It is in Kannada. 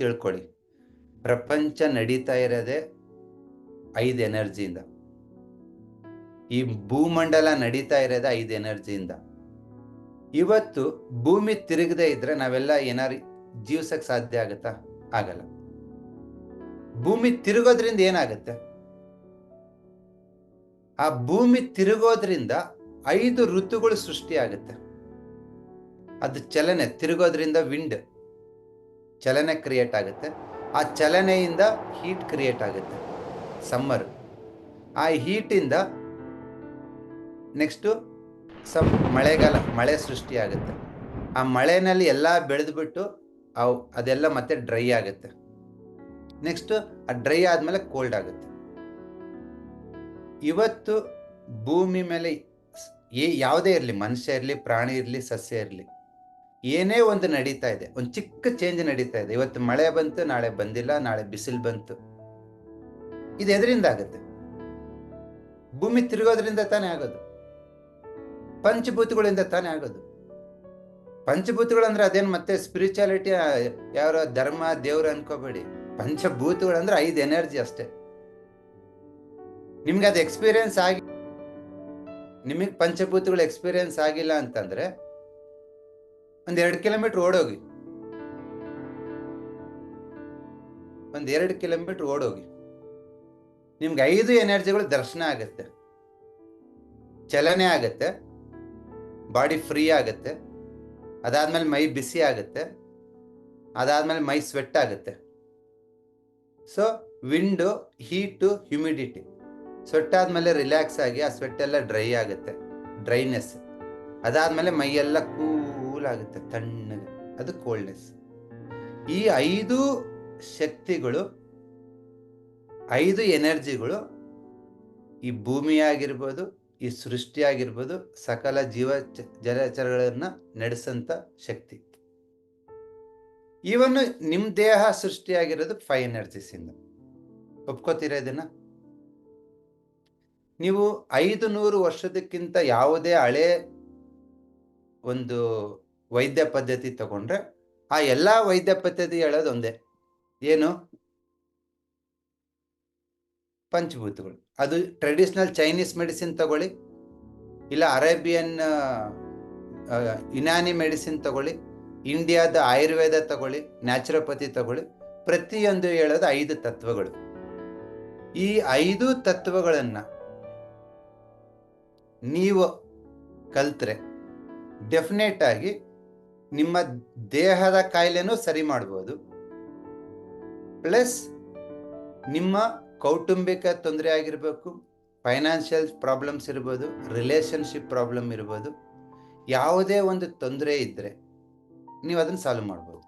ತಿಳ್ಕೊಳ್ಳಿ. ಪ್ರಪಂಚ ನಡೀತಾ ಇರೋದೇ ಐದು ಎನರ್ಜಿಯಿಂದ ಈ ಭೂಮಂಡಲ ನಡೀತಾ ಇರೋದೇ ಐದು ಎನರ್ಜಿಯಿಂದ ಇವತ್ತು ಭೂಮಿ ತಿರುಗದೆ ಇದ್ರೆ ನಾವೆಲ್ಲ ಏನಾರು ಜೀವಿಸಕ್ಕೆ ಸಾಧ್ಯ ಆಗತ್ತಾ? ಆಗಲ್ಲ. ಭೂಮಿ ತಿರುಗೋದ್ರಿಂದ ಏನಾಗುತ್ತೆ? ಆ ಭೂಮಿ ತಿರುಗೋದ್ರಿಂದ ಐದು ಋತುಗಳು ಸೃಷ್ಟಿ ಆಗುತ್ತೆ ಅದು ಚಲನೆ, ತಿರುಗೋದ್ರಿಂದ ವಿಂಡ್ ಚಲನೆ ಕ್ರಿಯೇಟ್ ಆಗುತ್ತೆ. ಆ ಚಲನೆಯಿಂದ ಹೀಟ್ ಕ್ರಿಯೇಟ್ ಆಗುತ್ತೆ. ಸಮ್ಮರ್ ಆ ಹೀಟಿಂದ ನೆಕ್ಸ್ಟು ಸಮ್ ಮಳೆಗಾಲ, ಮಳೆ ಸೃಷ್ಟಿ ಆಗುತ್ತೆ. ಆ ಮಳೆನಲ್ಲಿ ಎಲ್ಲ ಬೆಳೆದ್ಬಿಟ್ಟು ಅವು, ಅದೆಲ್ಲ ಮತ್ತೆ ಡ್ರೈ ಆಗುತ್ತೆ. ನೆಕ್ಸ್ಟು ಆ ಡ್ರೈ ಆದಮೇಲೆ ಕೋಲ್ಡ್ ಆಗುತ್ತೆ. ಇವತ್ತು ಭೂಮಿ ಮೇಲೆ ಯಾವುದೇ ಇರಲಿ, ಮನುಷ್ಯ ಇರಲಿ, ಪ್ರಾಣಿ ಇರಲಿ, ಸಸ್ಯ ಇರಲಿ ಏನೇ ಒಂದು ನಡೀತಾ ಇದೆ, ಒಂದು ಚಿಕ್ಕ ಚೇಂಜ್ ನಡೀತಾ ಇದೆ. ಇವತ್ತು ಮಳೆ ಬಂತು, ನಾಳೆ ಬಂದಿಲ್ಲ, ನಾಳೆ ಬಿಸಿಲು ಬಂತು. ಇದು ಎದರಿಂದ ಆಗುತ್ತೆ? ಭೂಮಿ ತಿರುಗೋದ್ರಿಂದ ತಾನೇ ಆಗೋದು? ಪಂಚಭೂತಗಳಿಂದ ತಾನೇ ಆಗೋದು? ಪಂಚಭೂತಗಳಂದ್ರೆ ಅದೇನು ಮತ್ತೆ ಸ್ಪಿರಿಚುಯಾಲಿಟಿ ಯಾರೋ ಧರ್ಮ, ದೇವ್ರು ಅನ್ಕೋಬೇಡಿ. ಪಂಚಭೂತಗಳಂದ್ರೆ ಐದು ಎನರ್ಜಿ ಅಷ್ಟೇ. ನಿಮ್ಗೆ ಅದು ಎಕ್ಸ್ಪೀರಿಯನ್ಸ್ ಆಗಿ, ನಿಮಗೆ ಪಂಚಭೂತಗಳು ಎಕ್ಸ್ಪೀರಿಯನ್ಸ್ ಆಗಿಲ್ಲ ಅಂತಂದ್ರೆ ಒಂದ್ ಎರಡು ಕಿಲೋಮೀಟರ್ ಓಡೋಗಿ. ಒಂದ್ ಎರಡು ಕಿಲೋಮೀಟರ್ ಓಡೋಗಿ. ನಿಮ್ಗೆ ಐದು ಎನರ್ಜಿಗಳು ದರ್ಶನ ಆಗುತ್ತೆ. ಚಲನೆ ಆಗುತ್ತೆ. ಬಾಡಿ ಫ್ರೀ ಆಗುತ್ತೆ. ಅದಾದ್ಮೇಲೆ ಮೈ ಬಿಸಿ ಆಗುತ್ತೆ. ಅದಾದ್ಮೇಲೆ ಮೈ ಸ್ವೆಟ್ ಆಗುತ್ತೆ. So wind heat humidity sweat ಆದಮೇಲೆ ರಿಲ್ಯಾಕ್ಸ್ ಆಗಿ ಆ ಸ್ವೆಟ್ ಎಲ್ಲ ಡ್ರೈ ಆಗುತ್ತೆ. ಡ್ರೈನೆಸ್ ಅದಾದ್ಮೇಲೆ ಮೈಯೆಲ್ಲ ಕೂಲ್ ಆಗುತ್ತೆ, ತಣ್ಣಗೆ. ಅದು ಕೋಲ್ಡ್ನೆಸ್ ಈ ಐದು ಶಕ್ತಿಗಳು, ಐದು ಎನರ್ಜಿಗಳು ಈ ಭೂಮಿ ಆಗಿರ್ಬೋದು ಈ ಸೃಷ್ಟಿಯಾಗಿರ್ಬೋದು, ಸಕಲ ಜೀವ ಜಲಚರಗಳನ್ನು ನಡೆಸಂತ ಶಕ್ತಿ. ಇವನ್ನು ನಿಮ್ ದೇಹ ಸೃಷ್ಟಿಯಾಗಿರೋದು ಫೈವ್ ಎನರ್ಜಿಸಿಂದ ಒಪ್ಕೋತೀರಾ ಇದನ್ನ? ನೀವು ಐದು ನೂರು ವರ್ಷದಕ್ಕಿಂತ ಯಾವುದೇ ಹಳೆ ಒಂದು ವೈದ್ಯ ಪದ್ಧತಿ ತಗೊಂಡ್ರೆ ಆ ಎಲ್ಲಾ ವೈದ್ಯ ಪದ್ಧತಿ ಹೇಳೋದೊಂದೇ ಏನು? ಪಂಚಭೂತಗಳು. ಅದು ಟ್ರೆಡಿಷನಲ್ ಚೈನೀಸ್ ಮೆಡಿಸಿನ್ ತಗೊಳ್ಳಿ, ಇಲ್ಲ ಅರೇಬಿಯನ್ ಯುನಾನಿ ಮೆಡಿಸಿನ್ ತಗೊಳ್ಳಿ ಇಂಡಿಯಾದ ಆಯುರ್ವೇದ ತಗೊಳ್ಳಿ ನ್ಯಾಚುರೋಪತಿ ತಗೊಳ್ಳಿ, ಪ್ರತಿಯೊಂದು ಹೇಳೋದು ಐದು ತತ್ವಗಳು. ಈ ಐದು ತತ್ವಗಳನ್ನು ನೀವು ಕಲ್ತ್ರೆ ಡೆಫಿನೆಟ್ ಆಗಿ ನಿಮ್ಮ ದೇಹದ ಕಾಯಿಲೆನೂ ಸರಿ ಮಾಡ್ಬೋದು. ಪ್ಲಸ್ ನಿಮ್ಮ ಕೌಟುಂಬಿಕ ತೊಂದರೆ ಆಗಿರಬೇಕು, ಫೈನಾನ್ಷಿಯಲ್ ಪ್ರಾಬ್ಲಮ್ಸ್ ಇರ್ಬೋದು ರಿಲೇಶನ್ಶಿಪ್ ಪ್ರಾಬ್ಲಮ್ ಇರ್ಬೋದು, ಯಾವುದೇ ಒಂದು ತೊಂದರೆ ಇದ್ದರೆ ನೀವು ಅದನ್ನು ಸಾಲ್ವ್ ಮಾಡ್ಬೋದು.